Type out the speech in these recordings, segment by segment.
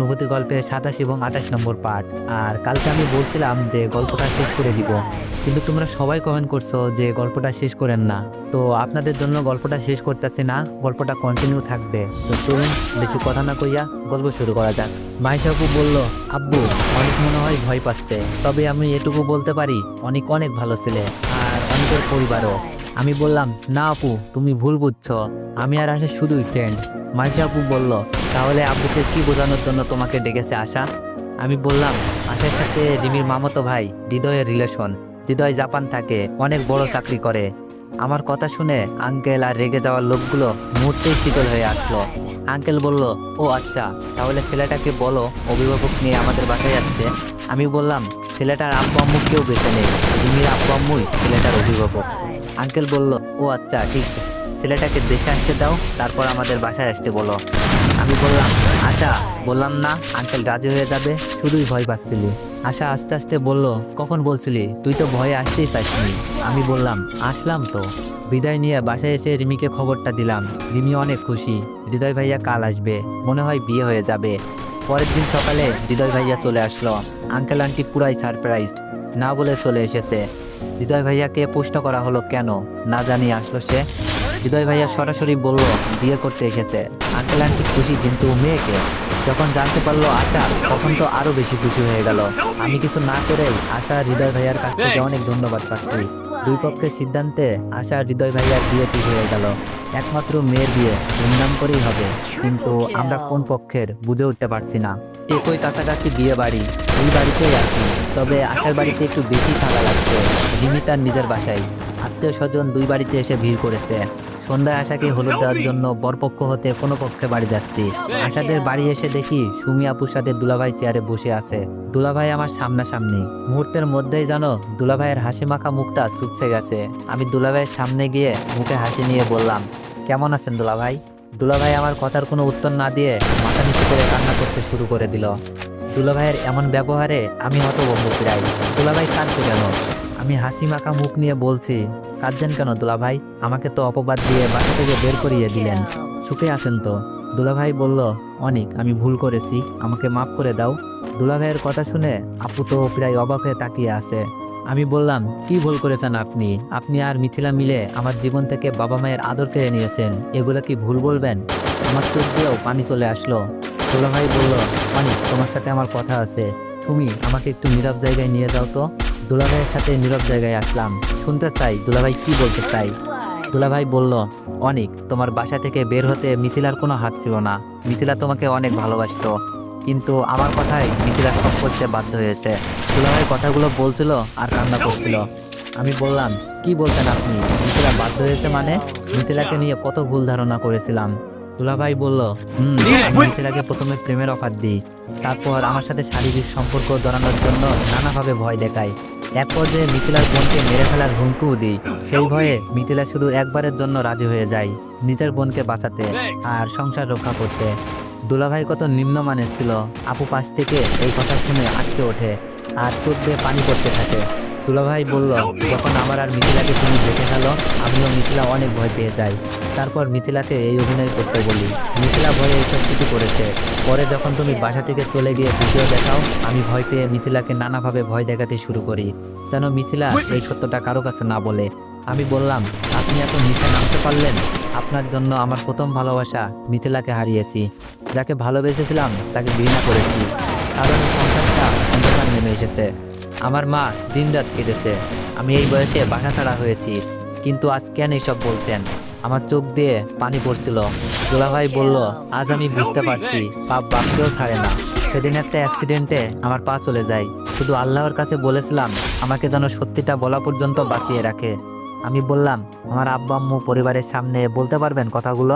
অনুভূতি গল্পে সাতাশ এবং আঠাশ নম্বর পার্ট আর কালকে আমি বলছিলাম যে গল্পটা শেষ করে দিব। কিন্তু তোমরা সবাই কমেন্ট করছ যে গল্পটা শেষ করেন না। তো আপনাদের জন্য গল্পটা শেষ করতেছি না, গল্পটা কন্টিনিউ থাকবে। তো চলুন, বেশি কথা না কইয়া গল্প শুরু করা যাক। মাইশাপু বলল, আব্বু, অনেক মনে হয় ভয় পাচ্ছে। তবে আমি এটুকু বলতে পারি, অনেক অনেক ভালো ছেলে আর অনেকের পরিবারও। আমি বললাম, না আপু, তুমি ভুল বুঝছ। আমি আর আশা শুধুই ফ্রেন্ড মাইশা বলল তাহলে আব্বুকে কি বোঝানোর জন্য তোমাকে ডেকেছে আশা? আমি বললাম, আশার সাথে রিমির মামাতো ভাই হৃদয়ের রিলেশন হৃদয় জাপান থাকে, অনেক বড় চাকরি করে। আমার কথা শুনে আঙ্কেল আর রেগে যাওয়ার লোকগুলো মুহূর্তেই শীতল হয়ে আসলো। আঙ্কেল বলল, ও আচ্ছা তাহলে ছেলেটাকে বলো, অভিভাবক নিয়ে আমাদের বাসায় আসতে। আমি বললাম, ছেলেটার আব্বু আম্মু কেউ বেছে নেই। রিমির আব্বু আম্মুই ছেলেটার অভিভাবক। আঙ্কেল বলল, ও আচ্ছা ঠিক ছেলেটাকে দেশে আসতে দাও, তারপর আমাদের বাসায় আসতে বলো। আমি বললাম, আশা। বললাম, না আঙ্কেল রাজি হয়ে যাবে। শুধুই ভয় পাচ্ছিলি। আশা আস্তে আস্তে বলল, কখন বলছিলি? তুই তো ভয়ে আসতেই চাইছিলি আমি বললাম, আসলাম তো। বিদায় নিয়ে বাসায় এসে রিমিকে খবরটা দিলাম। রিমি অনেক খুশি। হৃদয় ভাইয়া কাল আসবে। মনে হয় বিয়ে হয়ে যাবে। পরের দিন সকালে হৃদয় ভাইয়া চলে আসলো। আঙ্কেল আন্টি পুরাই সারপ্রাইজড না বলে চলে এসেছে। হৃদয় ভাইয়াকে প্রশ্ন করা হলো, কেন? না জানি আসলো সে। হৃদয় ভাইয়া সরাসরি বলল বিয়ে করতে এসেছে। আঙ্কেল আন্টি খুশি কিন্তু মেয়েকে? যখন জানতে পারল আশা তখন তো আরও বেশি খুশি হয়ে গেল। আমি কিছু না করেই আশা হৃদয় ভাইয়ার কাছ থেকে অনেক ধন্যবাদ পাচ্ছি। দুই পক্ষের সিদ্ধান্তে আশা হৃদয় ভাইয়ার বিয়ে ঠিক হয়ে গেল। একমাত্র মেয়ের বিয়ে ধুমধাম করেই হবে। কিন্তু আমরা কোন পক্ষের বুঝে উঠতে পারছি না। একই কাছাকাছি বিয়ে বাড়ি ওই বাড়িতেই আছি। তবে আশার বাড়িতে একটু বেশি ঠান্ডা লাগছে। রিমি তার নিজের বাসায়। আত্মীয় স্বজন দুই বাড়িতে এসে ভিড় করেছে। সন্ধ্যায় আশাকে হলুদ দেওয়ার জন্য বরপক্ষ হতে কোনো পক্ষে বাড়ি যাচ্ছি। আশাদের বাড়ি এসে দেখি সুমি আপুর সাথে দুলাভাই চেয়ারে বসে আছে। দুলাভাই আমার সামনাসামনি। মুহূর্তের মধ্যেই জানো দুলাভাইয়ের হাসি মাখা মুখটা চুপসে গেছে। আমি দুলাভাইয়ের সামনে গিয়ে মুখে হাসি নিয়ে বললাম কেমন আছেন দুলাভাই? দুলাভাই আমার কথার কোনো উত্তর না দিয়ে মাথা নিচু করে কান্না করতে শুরু করে দিল। দুলাভাইয়ের এমন ব্যবহারে আমি হতভম্ব প্রায়। দুলাভাই কাঁদছে কেন? আমি হাসি মাখা মুখ নিয়ে বলছি কাঁদছেন কেন দুলাভাই? আমাকে তো অপবাদ দিয়ে বাসা থেকে বের করিয়ে দিলেন। সুখে আছেন তো? দুলাভাই বলল, অনেক, আমি ভুল করেছি, আমাকে মাফ করে দাও। দুলাভাইয়ের কথা শুনে আপু তো প্রায় অবাক হয়ে তাকিয়ে আছে। আমি বললাম, কি ভুল করেছেন আপনি? আপনি আর মিথিলা মিলে আমার জীবন থেকে বাবা মায়ের আদর কেড়ে নিয়েছেন। এগুলো কি ভুল বলবেন? আমার চোখ দিয়েও পানি চলে আসলো। দুলাভাই বলল, অনেক, তোমার সাথে আমার কথা আছে। সুমি, আমাকে একটু নীরব জায়গায় নিয়ে যাও তো। দুলাভাইয়ের সাথে নীরব জায়গায় আসলাম। শুনতে চাই, দুলাভাই কি বলতে চাই? দুলাভাই বলল, অনেক, তোমার বাসা থেকে বের হতে মিথিলার কোনো হাত ছিল না। মিথিলা তোমাকে অনেক ভালোবাসতো। কিন্তু আমার কথায় মিথিলা সব করতে বাধ্য হয়েছে। দুলাভাই কথাগুলো বলছিল আর কান্না করছিল। আমি বললাম, কি বলছেন আপনি? মিথিলা বাধ্য হয়েছে মানে? মিথিলাকে নিয়ে কত ভুল ধারণা করেছিলাম। দুলাভাই বলল, হুম মিথিলাকে প্রথমে প্রেমের অফার দিই। তারপর আমার সাথে শারীরিক সম্পর্ক জড়ানোর জন্য নানাভাবে ভয় দেখাই এক পর্যায়ে মিথিলার বোনকে মেরে ফেলার হুমকিও দিই। সেই ভয়ে মিথিলা শুধু একবারের জন্য রাজি হয়ে যায় নিজের বোনকে বাঁচাতে আর সংসার রক্ষা করতে। দুলাভাই কত নিম্নমানের ছিল আপু পাশ থেকে এই কথা শুনে আটকে ওঠে আর চোখ দিয়ে পানি পড়তে থাকে। দুলাভাই বলল, যখন আমার আর মিথিলাকে তুমি দেখে ফেলো, আমিও মিথিলা অনেক ভয় পেয়ে যাই। তারপর মিথিলাকে এই অভিনয় করতে বলি। মিথিলা ভয়ে এইসব কিছু করেছে। পরে যখন তুমি বাসা থেকে চলে গিয়ে ভিডিও দেখাও, আমি ভয় পেয়ে মিথিলাকে নানাভাবে ভয় দেখাতে শুরু করি। যেন মিথিলা এই সত্যটা কারও কাছে না বলে। আমি বললাম, আপনি এত নিচে নামতে পারলেন। আপনার জন্য আমার প্রথম ভালোবাসা মিথিলাকে হারিয়েছি। যাকে ভালোবেসেছিলাম, তাকে ঘৃণা করেছি। কারণ সংসারটা অন্ধকার নেমে এসেছে। আমার মা দিনরাত কেটেছে আমি এই বয়সে বাসা ছাড়া হয়েছি, কিন্তু আজ কেন এইসব বলছেন? আমার চোখ দিয়ে পানি পড়ছিল। দুলাভাই বলল, আজ আমি বুঝতে পারছি পাপ বাপকেও ছাড়ে না। সেদিন একটা অ্যাক্সিডেন্টে আমার পা চলে যায়। শুধু আল্লাহর কাছে বলেছিলাম, আমাকে যেন সত্যিটা বলা পর্যন্ত বাঁচিয়ে রাখে। আমি বললাম, আমার আব্বা আম্মু পরিবারের সামনে বলতে পারবেন কথাগুলো?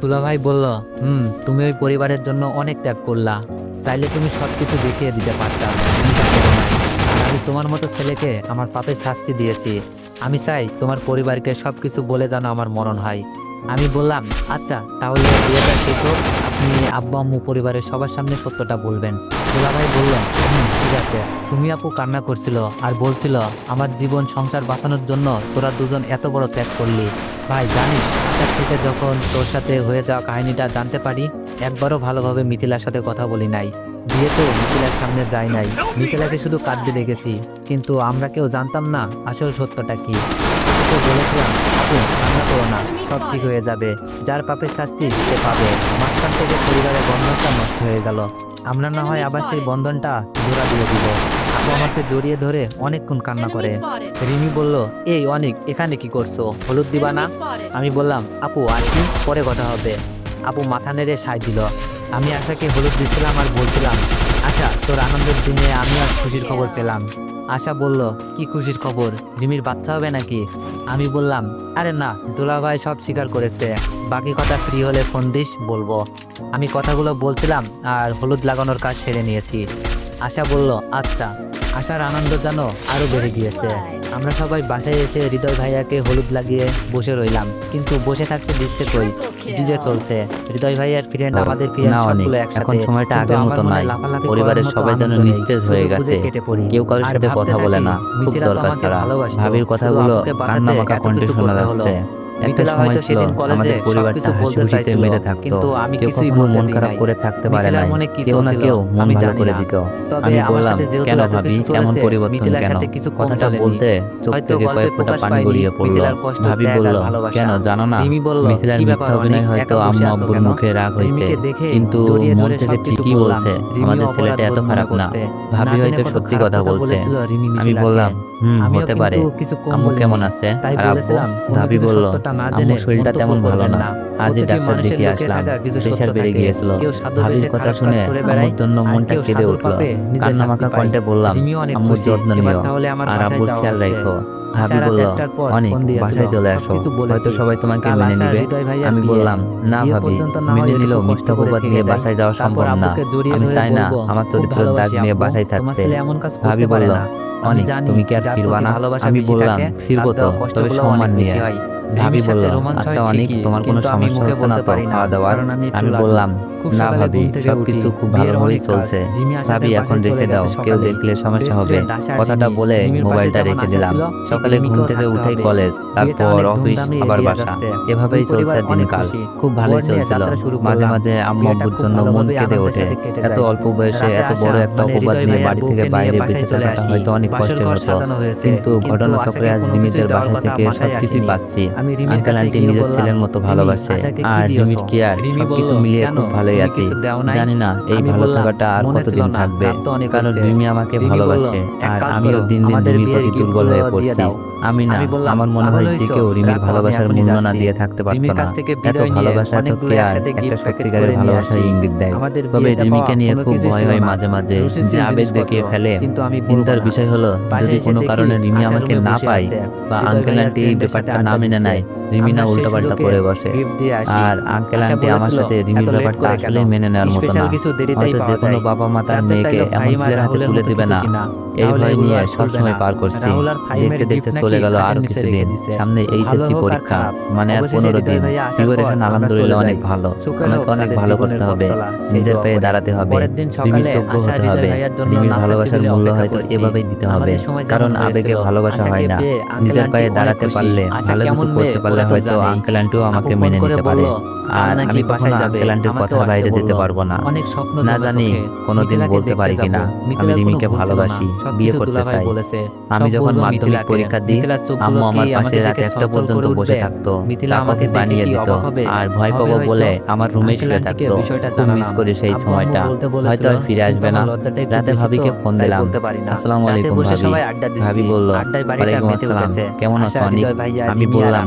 দুলাভাই বলল, হুম, তুমি ওই পরিবারের জন্য অনেক ত্যাগ করলা। চাইলে তুমি সব কিছু দেখিয়ে দিতে পারতাম। তোমার মতো ছেলেকে আমার পাপে শাস্তি দিয়েছি। আমি চাই তোমার পরিবারকে সব কিছু বলে যেন আমার মরণ হয়। আমি বললাম আচ্ছা তাহলে বিয়েটা শেষ হোক। আপনি আব্বা আম্মু পরিবারের সবার সামনে সত্যটা বলবেন। দুলাভাই বললেন, হুম, ঠিক আছে। সুমি আপু কান্না করছিল আর বলছিল, আমার জীবন সংসার বাঁচানোর জন্য তোরা দুজন এত বড় ত্যাগ করলি। ভাই, জানিস, আশার থেকে যখন তোর সাথে হয়ে যাওয়া কাহিনীটা জানতে পারি, একবারও ভালোভাবে মিথিলার সাথে কথা বলি নাই। বিয়েতেও মিথিলার সামনে যায় নাই। মিথিলাকে শুধু কাঁদতে দেখেছি কিন্তু আমরা কেউ জানতাম না আসল সত্যটা কি। তো বলেছিলাম আপু কান্না করো না সব ঠিক হয়ে যাবে। যার পাপের শাস্তি সে পাবে। মাঝখান থেকে পরিবারের বন্ধনটা নষ্ট হয়ে গেল। আমরা না হয় আবার সেই বন্ধনটা জোড়া দিয়ে দিব। আপু আমাকে জড়িয়ে ধরে অনেকক্ষণ কান্না করে। রিমি বলল এই অনেক এখানে কি করছ? হলুদ দিবা না? আমি বললাম আপু আসি পরে কথা হবে। আপু মাথা নেড়ে সায় দিল। আমি আশাকে হলুদ দিছিলাম আর বলছিলাম আশা তোর আনন্দের দিনে আমি আর খুশির খবর পেলাম। আশা বলল, কি খুশির খবর? রিমির বাচ্চা হবে নাকি? আমি বললাম, আরে না দুলাভাই সব স্বীকার করেছে। বাকি কথা ফ্রি হলে ফোন দিস, বলব। আমি কথাগুলো বলছিলাম আর হলুদ লাগানোর কাজ সেরে নিয়েছি। আশা বলল আচ্ছা। আসার আনন্দ যেন আরও বেড়ে গিয়েছে। আমরা সবাই বাসায় এসে হৃদয় ভাইয়াকে হলুদ লাগিয়ে বসে রইলাম। কিন্তু বসে থাকতে দিচ্ছে কই? ডিজে চলছে। হৃদয় ভাইয়ার ফ্রেন্ড আমাদের এখন সময়টা আগের মতো নাই। পরিবারের সবাই যেন নিস্তেজ হয়ে গেছে। কেউ কারোর সাথে কথা বলে না। খুব দরকার ছাড়া। ভাবির কথাগুলো কান্না মাখা কণ্ঠে শোনা যাচ্ছে একটা সময় ছিল আমাদের পরিবারটা হাসি মেতে থাকতো। কিন্তু আমি মন খারাপ করে থাকতে পারে না কেউ না কেউ মন ভালো করে দিত। আমি বললাম কেন ভাবি? এমন পরিবর্তন কেন? কথাটা বলতে চোখ থেকে কয়েক ফোঁটা পানি গড়িয়ে পড়ল। ভাবি বলল কেন জানো না? মিথিলার মিথ্যা অভিনয় হয়তো আম্মু আব্বুর মুখে রাগ হয়েছে। কিন্তু মন থেকে ঠিকই বলছে আমাদের ছেলেটা এত খারাপ না। ভাবি হয়তো সত্যি কথা বলছে আমি বললাম হুম হতে পারে আম্মু কেমন আছে আর আব্বু ভাবি বলল না জেনে শরীরটা তেমন ভালো না। আজ ডাক্তার দেখিয়ে আসলাম প্রেশার বেড়ে গিয়েছিল। ভাবির কথা শুনে আমার জন্য মনটা কেঁদে উঠল। কান্নামাখা কণ্ঠে বললাম আম্মু যত্ন নিও। আর আব্বুর খেয়াল রাখো। ভাবি বলল অনেক বাসায় চলে আসো। হয়তো সবাই তোমাকে মেনে নেবে। আমি বললাম না ভাবি মেনে নিলেও মিথ্যা অপবাদ নিয়ে বাসায় যাওয়া সম্ভব না। আমি চাই না আমার চরিত্রের দাগ নিয়ে বাসায় থাকতে। ভাবি বলল অনেক তুমি কি আর ফিরবা না। আমি বললাম ফিরবো তো তবে সম্মান নিয়ে ভাবি বলল আচ্ছা অনেক তোমার কোনো সমস্যা হচ্ছে না তো খাওয়া দাওয়ার? আমি বললাম না ভাবি সবকিছু খুব ভালোভাবেই চলছে। ভাবি এখন রেখে দাও কেউ দেখলে সমস্যা হবে। কথাটা বলে মোবাইলটা রেখে দিলাম। সকালে ঘুম থেকে উঠে কলেজ তারপর অফিস আবার বাসা। এভাবেই চলছে দিনকাল। খুব ভালোই চলছিল। মাঝে মাঝে আম্মু আব্বুর জন্য মন কেঁদে ওঠে। এত অল্প বয়সে এত বড় একটা অপবাদ নিয়ে বাড়ি থেকে বাইরে বেঁচে চলাটা হয়তো অনেক কষ্টের হতো কিন্তু ঘটনাচক্রে আজ নিমিতের বাসা থেকে সবকিছুই পাচ্ছি আমি রিমির আঙ্কেল আন্টি নিজের ছেলের মতো ভালোবাসে আর রিমির কি আর? সবকিছু মিলিয়ে খুব ভালোই আছি। জানি না এই ভালো থাকাটা আর কতদিন থাকবে? কারণ রিমি আমাকে ভালোবাসে আর আমিও দিন দিন রিমির প্রতি দুর্বল হয়ে পড়ছি। আমি না আমার মনে হয় যে কেউ রিমির ভালোবাসার মূল্য না দিয়ে থাকতে পারতো না। এত ভালোবাসা তো কে আর? একটা সত্যিকারের ভালোবাসার ইঙ্গিত দেয়। তবে রিমিকে নিয়ে খুব ভয় হয় মাঝে মাঝে যে আবেগ দেখে ফেলে কিন্তু আমি চিন্তার বিষয় হলো যদি কোনো কারণে রিমি আমাকে না পায় বা আঙ্কেল আন্টি এই ব্যাপারটা না মেনে নেয় করে বসে। আর আঙ্কেল আন্টি আমার সাথে রিমির ব্যাপারটা আসলে মেনে নেওয়ার মতো না। হয়তো যে কোনো বাবা মা তার মেয়েকে এমন ছেলের হাতে তুলে দেবে না। এই ভয় নিয়ে সবসময় পার করছি। দেখতে দেখতে চলে গেল আরও কিছুদিন। সামনে এইচএসসি পরীক্ষা। মানে আর পনেরো দিন প্রিপারেশন আলহামদুলিল্লাহ অনেক ভালো। আমাকে অনেক ভালো করতে হবে। নিজের পায়ে দাঁড়াতে হবে। রিমির যোগ্য হতে হবে। রিমির ভালোবাসার মূল্য হয়তো এভাবেই দিতে হবে। কারণ আবেগে ভালোবাসা হয় না নিজের পায়ে দাঁড়াতে পারলে ভালো কিছু করতে পারলে হয়তো আঙ্কেল আন্টু আমাকে মেনে নিতে পারে। আর আমি কখনো আঙ্কেল আন্টুর কথার বাইরে যেতে পারব না। অনেক স্বপ্ন না জানি কোনোদিন বলতে পারি কিনা। আমি রিমিকে ভালোবাসি বিয়ে করতে চাই। আমি যখন মাধ্যমিক পরীক্ষা দিই আম্মু আমার পাশে রাত একটা পর্যন্ত বসে থাকতো। আমাকে বানিয়ে দিত। আর ভয় পাবো বলে আমার রুমে শুয়ে থাকতো। খুব মিস করি সেই সময়টা। হয়তো আর ফিরে আসবে না। রাতে ভাবিকে ফোন দিলাম। আসসালামু আলাইকুম ভাবি ভাবি। বলল ওয়ালাইকুম আসসালাম কেমন আছো অনিক আমি বললাম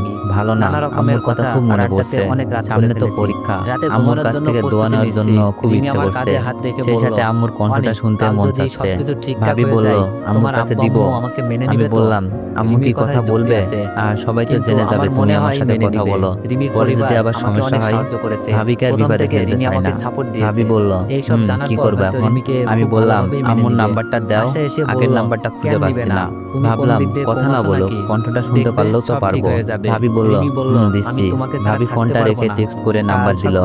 শুনতে কাল মন যদি চাচ্ছে। সবকিছু ঠিকঠাক ভাবি হয়ে বলল যায়, আম্মুর কাছে আব্বু দিব। আম্মু আমাকে মেনে আমি নিবে তো? বললাম আম্মু কি কথা বলবে? আর সবাই তো জেনে যাবে তুমি আমার সাথে কথা বলো। পরে যদি আবার সমস্যা হয় ভাবিকে আর বিপদে থেকে ফেলতে চাই না। ভাবি বলল এইসব "হুম, জানার কি করবে এখন? আমি বললাম আম্মুর নাম্বারটা দাও আগের নাম্বারটা খুঁজে পাচ্ছি না ভাবলাম কথা না বলো কণ্ঠটা শুনতে পারলেও তো পারব যাবে। ভাবি বলল "হুম, দিছি দিচ্ছি ভাবি ফোনটা রেখে। টেক্সট করে নাম্বার দিল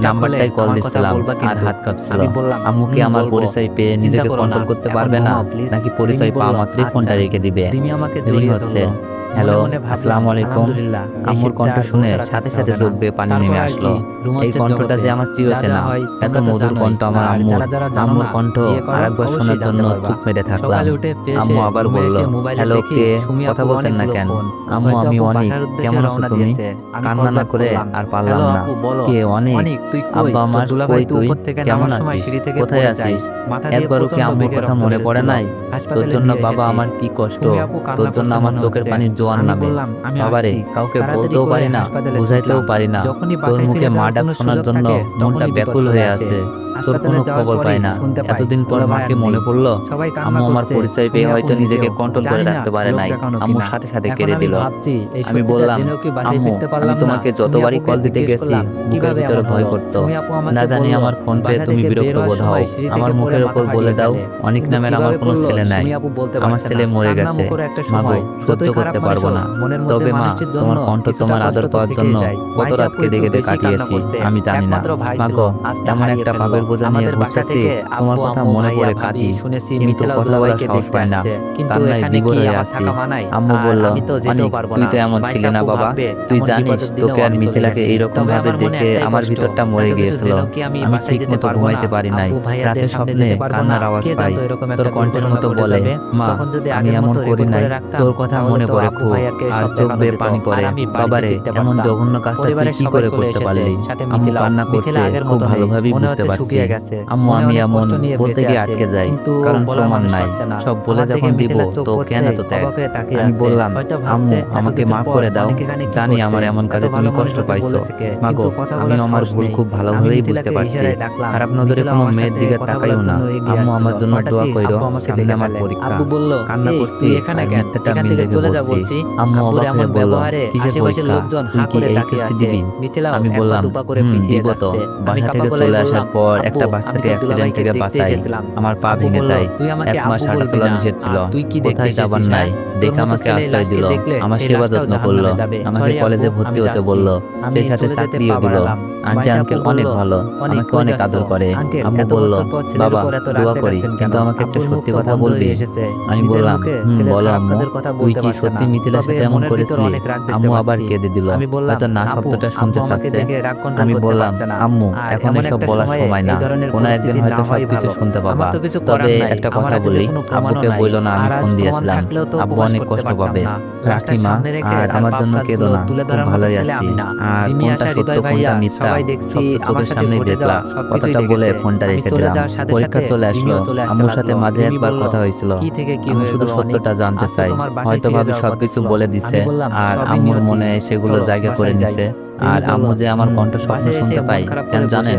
নাম্বারটাই কল দিছিলাম আর হাত কাঁপছিল আমি আম্মু কি আমার পরিচয় পেয়ে নিজেকে কন্ট্রোল করতে পারবে না নাকি পরিচয় পাওয়া মাত্রই ফোনটা আচ্ছা। রেখে দিবে তুমি আমাকে দেরি হচ্ছে। হ্যালো আসসালামু আলাইকুম শীতটা কণ্ঠ শুনে সাথে সাথে চোখ বেয়ে পানি নেমে আসলো। এই কণ্ঠটা যে আমার চিরচেনা যা যা এত মধুর কণ্ঠ আমার আম্মুর আম্মুর কণ্ঠ আরেকবার শোনার জন্য চুপ মেরে থাকলাম। আম্মু আবার বলল হ্যালো কে? কথা বলছেন না কেন? আম্মু আমি অনেক কেমন আছো তুমি? কান্না না করে আর পারলাম না। কে অনেক? তুই কই? আব্বা আমার কই তুই? কেমন আছিস? কোথায় আছিস একবারও কি আম্মুর কথা মনে পড়ে নাই তোর জন্য বাবা আমার কি কষ্ট তোর জন্য আমার চোখের। পানির আমি নামে। বাবারে কাউকে বলতেও পারি না বুঝাইতেও পারি না। তোর মুখে মা ডাক শোনার জন্য মনটা ব্যাকুল হয়ে আছে তোর কোনো খবর পাই না। এতদিন পর মাকে মনে পড়ল আম্মু আমার পরিচয় পেয়ে হয়তো নিজেকে কন্ট্রোল করে রাখতে পারে নাই। সাথে সাথে কেঁদে দিল। আমি বললাম আম্মু আমি তোমাকে যতবারই কল দিতে গেছি বুকের ভিতরে ভয়? করতো। না জানি আমার ফোন পেয়ে তুমি বিরক্ত বোধ হও। আমার মুখের উপর বলে দাও অনেক নামের আমার কোনো ছেলে নাই আমার ছেলে মরে গেছে মাগো সহ্য করতে পারব না। তবে মা তোমার কণ্ঠ তোমার আদর পাওয়ার জন্য কত মাইশা রাত আপু কেঁদে কেঁদে কাটিয়েছি। আমি জানি না। মাগো আজকে এমন একটা। পাপের বোঝা নিয়ে ঘুরতেছি। তোমার কথা মনে পড়ে কাঁদি। শুনেছি মিথিলা কথা বলার সাহস পাই না। কিন্তু এখানে কি আছি আম্মু বলল আমি তো যেতেও পারব তুই তো এমন ছিলি না বাবা। তুই জানিস তোকে আর মিথিলাকে। এইরকম ভাবে দেখে আমার ভিতরটা মরে গিয়েছিল। আমি ঠিক মতো ঘুমাইতে পারি নাই। রাতে স্বপ্নে কান্নার আওয়াজ পাই তোর কণ্ঠের মতো বলে? মা আমি এমন করি নাই তোর কথা মনে পড়ে ভাইয়াকে আর চোখ বেয়ে পানি পড়ে। বাবারে এমন জঘন্য কাজটা তুই কি করে করতে পারলি? আম্মু কান্না করছে। খুব ভালোভাবেই বুঝতে পারছি। আম্মু আমি এমন বলতে গিয়ে আটকে যাই কারণ প্রমাণ নাই। সব বলে যখন দিব তো কেন তো ত্যাগ? আমি বললাম আম্মু আমাকে মাফ করে দাও। জানি আমার এমন কাজে তুমি কষ্ট পাইছো। মাগো আমি আমার ভুল খুব ভালোভাবেই বুঝতে পারছি। খারাপ নজরে কোনো মেয়ের দিকে তাকাইও না। আম্মু আমার জন্য দোয়া কইরো আমাকে সামনে আমার পরীক্ষা কান্না করছি এখানে? মিথ্যাটা মিলে চলে যা আম্মু এমন ব্যবহারে আশেপাশের লোকজন হা করে তাকিয়ে আছে। দিবি? মিথিলাও আমি বললাম দুপা করে পিছিয়ে যাচ্ছে। বাসা থেকে চলে আসার পর একটা বাচ্চাকে অ্যাক্সিডেন্ট থেকে বাঁচাই আমার পা ভেঙে যায় "তুই আমাকে এক মাস হাঁটা চলা নিষেধ ছিল। তুই কি দেখতে যাবার নাই? হ্যাঁ? দেখে আমাকে আশ্রয় দিল। আমার সেবা যত্ন করল। আমাকে কলেজে ভর্তি হতে বলল। সেই সাথে চাকরিও দিল। আন্টি আঙ্কেল অনেক ভালো। অনেক আমাকে অনেক আদর করে। আম্মু বলল বাবা দোয়া করি কিন্তু আমাকে একটা সত্যি কথা বলবি। আমি বললাম বলো আম্মু তুই কি সত্যি। মিথিলার সাথে এমন করেছিলি। আম্মু আবার কেঁদে দিল। হয়তো না শব্দটা শুনতে চাচ্ছে। আমি বললাম আম্মু এখন এসব বলার সময় না। কোনো একদিন হয়তো সবকিছু ভালো। শুনতে পাবা। কিছু তবে একটা কথা বলি আব্বুকে। বইলো না আমি ফোন দিয়েছিলাম। আব্বু অনেক কষ্ট পাবে। রাখি মা আর আমার জন্য কেঁদো না। খুব ভালোই আছি। আর কোনটা সত্য কোনটা মিথ্যা সব তো চোখের সামনেই দেখলাম কথাটা বলে ফোনটা রেখে দিলাম পরীক্ষা চলে আসলো আম্মুর সাথে মাঝে একবার কথা হয়েছিল কি থেকে কি আমি শুধু সত্যটা জানতে চাই হয়তো ভাবি সবকিছু কথা ছিল। বলে দিছে আর আম্মুর মনে সেগুলো জায়গা করে। নিছে। আর আম্মু যে আমার কণ্ঠ স্বপ্ন শুনতে পাই কেন জানেন?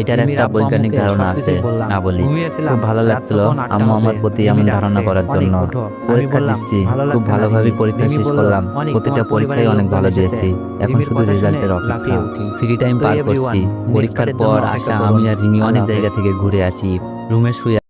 এটার একটা বৈজ্ঞানিক ধারণা আছে। না বলি খুব ভালো লাগছিল। আম্মু আমার প্রতি এমন ধারণা করার জন্য পরীক্ষা দিচ্ছি খুব ভালোভাবে পরীক্ষা শেষ করলাম। প্রতিটা পরীক্ষায় অনেক ভালো দিয়েছি। এখন শুধু রেজাল্টের অপেক্ষা। ফ্রি টাইম পার করছি। পরীক্ষার পর আসা আমি আর রিমি অনেক জায়গা থেকে ঘুরে আসি। রুমে শুয়ে